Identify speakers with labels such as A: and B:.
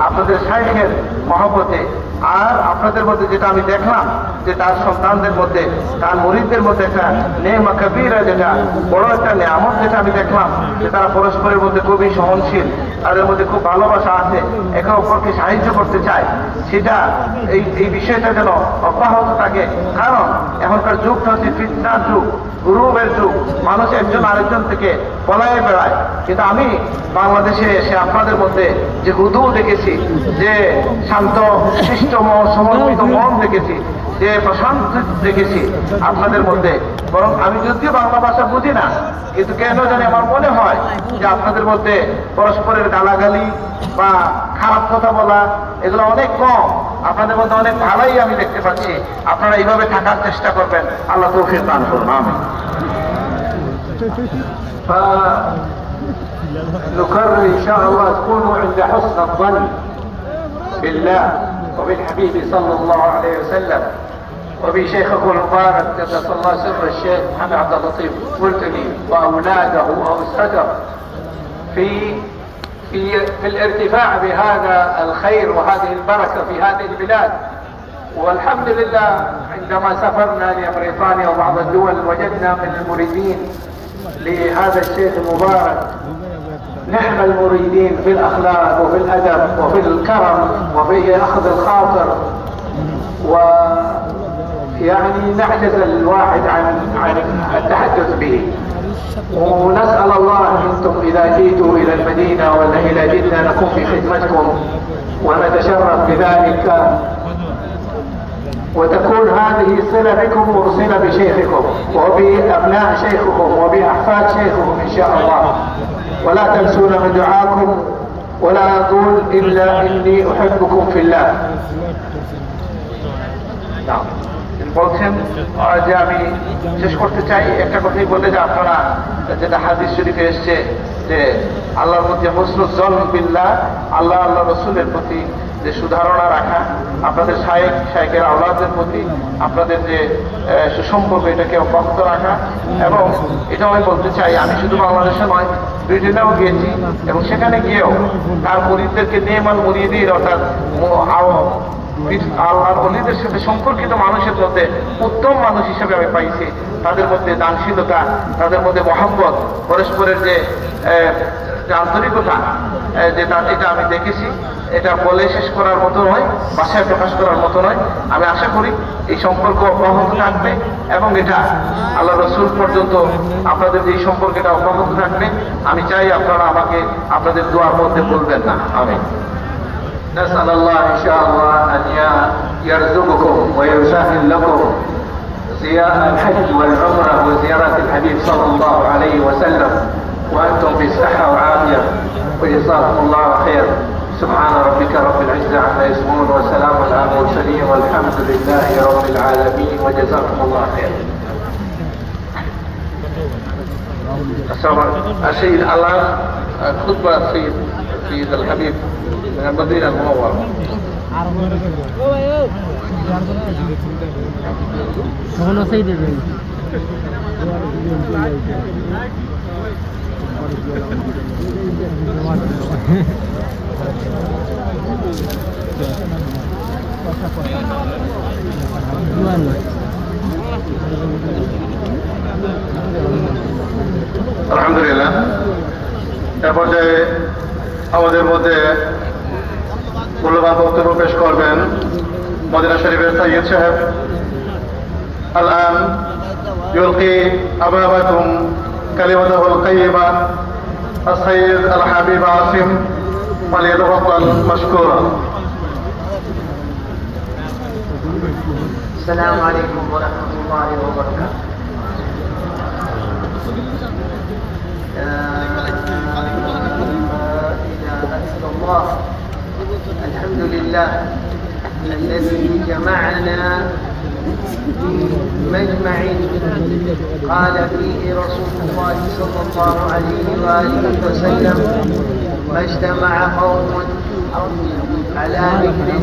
A: আপনাদের শাইখের মহব্বতে আর আপনাদের মধ্যে যেটা আমি দেখলাম, যে তার সন্তানদের মধ্যে, তার মরিদদের মধ্যে একটা নেমা কবিরা যেটা, বড় একটা নেয়ামত যেটা আমি দেখলাম, যে তারা পরস্পরের মধ্যে খুবই সহনশীল, তাদের মধ্যে খুব ভালোবাসা আছে, একে অপরকে সাহায্য করতে চায়। সেটা, এই এই বিষয়টা যেন অব্যাহত থাকে। কারণ, এখনকার যুগটা হচ্ছে ফিতনার যুগ। গুরুবের যুগ মানুষ একজন আরেকজন থেকে পলায়ে বেড়ায়। কিন্তু আমি বাংলাদেশে এসে আপনাদের মধ্যে যে হুদু দেখেছি, যে শান্ত, শিষ্ট মন সমর্পিত মন দেখেছি যে প্রশান্ত দেখেছি আপনাদের মধ্যে বরং আমি যদিও বাংলা ভাষা বুঝি না কিন্তু কেন জানি আমার মনে হয় যে আপনাদের মধ্যে পরস্পরের গালাগালি বা খারাপ কথা বলা এগুলো অনেক কম আপনাদের মধ্যে অনেক ভালোই আমি দেখতে পাচ্ছি আপনারা এইভাবে থাকার চেষ্টা করবেন আল্লাহ তৌফিক দান করুন আমি
B: نكرر إن شاء الله تكونوا عند حسن الظن بالله وبالحبيب صلى الله عليه وسلم وبشيخكم المبارك قدس الله سر الشيخ محمد عبد اللطيف قلتني وأولاده أو الصدر في في في الارتفاع بهذا الخير وهذه البركة في هذه البلاد. والحمد لله عندما سافرنا لبريطانيا وبعض الدول وجدنا من المريدين لهذا الشيخ المبارك. نعم المريدين في الأخلاق وفي الأدب وفي الكرم وفي أخذ الخاطر. و يعني نعجز الواحد عن عن التحدث به. ونسأل الله أنتم إذا جئتوا إلى المدينة ولا إلى جدة نكون في خدمتكم ونتشرف بذلك. وتكون هذه الصلة بكم وصلة بشيخكم وبأبناء شيخكم وبأحفاد شيخكم إن شاء الله. ولا تنسونا من دعاكم ولا أقول إلا إني أحبكم في الله.
A: নাম। বলছেন যে আমি শেষ করতে চাই। একটা কথাই বলে যে আপনারা যেটা হাদিস শরীফে এসছে যে আল্লাহর প্রতি হসরুজ্জল বিল্লাহ, আল্লাহ আল্লাহ রসুলের প্রতি যে সুধারণা রাখা, আপনাদের শায়েক, শায়েকের আওলাদের প্রতি আপনাদের যে সুসম্পর্ক, এটাকে অব্যাহত রাখা। এবং এটাও আমি বলতে চাই, আমি শুধু বাংলাদেশে নয়, ব্রিটেনেও গিয়েছি এবং সেখানে গিয়েও তার মরিদদেরকে নিয়মান মরিদির অর্থাৎ ম- আও- আল্লাহর অলিদের সাথে সম্পর্কিত মানুষের মধ্যে উত্তম মানুষ হিসেবে আমি পাইছি। তাদের মধ্যে দানশীলতা, তাদের মধ্যে মহব্বত, পরস্পরের যে আন্তরিকতা যে তা এটা আমি দেখেছি, এটা বলে শেষ করার মতো নয় ভাষায় প্রকাশ করার মতো নয়। আমি আশা করি এই সম্পর্ক অব্যাহত থাকবে এবং এটা আল্লাহ রসুল পর্যন্ত আপনাদের এই সম্পর্ক এটা অব্যাহত থাকবে, আমি চাই আপনারা আমাকে আপনাদের দোয়ার মধ্যে বলবেন না। আমি
B: نسأل الله إن شاء الله أن يرزقكم ويسهل لكم زيارة الحج والعمرة وزيارة الحبيب صلى الله عليه وسلم وأنتم في صحة وعافية وجزاكم الله خير. سبحان ربك رب العزة عما يصفون وسلام على المرسلين والحمد لله رب العالمين وجزاكم الله خير.
A: السيد الله خطبة سيد سيد الحبيب من المدينة المنورة
C: তখন সেই দেবে
A: আলহামদুলিল্লাহ এ পর্যায়ে আমাদের মধ্যে মূল্যবান বক্তব্য পেশ করবেন মদিনা শরীফের সৈয়দ সাহেব الآن يلقي أمامكم كلمته القيمة السيد الحبيب عاصم فليتفضل مشكورا
D: السلام عليكم ورحمة الله وبركاته الله الحمد لله الذي جمعنا في مجمع قال فيه رسول الله صلى الله عليه وآله وسلم ما اجتمع قوم على ذكر